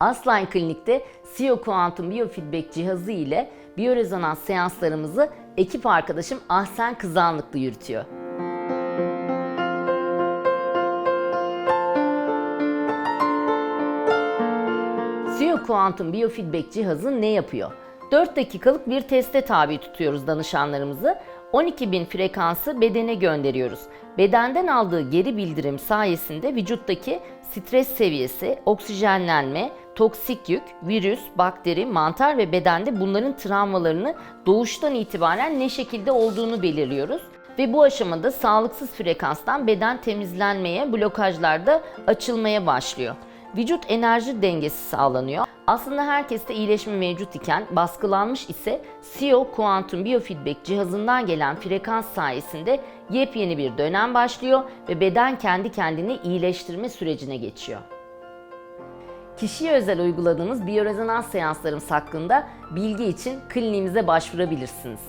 Aslan Klinik'te SIO Kuantum Biofeedback cihazı ile biyorezonans seanslarımızı ekip arkadaşım Ahsen Kızanlıklı yürütüyor. SIO Kuantum Biofeedback cihazı ne yapıyor? 4 dakikalık bir teste tabi tutuyoruz danışanlarımızı. 12.000 frekansı bedene gönderiyoruz. Bedenden aldığı geri bildirim sayesinde vücuttaki stres seviyesi, oksijenlenme, toksik yük, virüs, bakteri, mantar ve bedende bunların travmalarını doğuştan itibaren ne şekilde olduğunu belirliyoruz. Ve bu aşamada sağlıksız frekanstan beden temizlenmeye, blokajlar da açılmaya başlıyor. Vücut enerji dengesi sağlanıyor. Aslında herkeste iyileşme mevcut iken baskılanmış ise SIO Quantum Biofeedback cihazından gelen frekans sayesinde yepyeni bir dönem başlıyor ve beden kendi kendini iyileştirme sürecine geçiyor. Kişiye özel uyguladığımız biyorezonans seanslarımız hakkında bilgi için kliniğimize başvurabilirsiniz.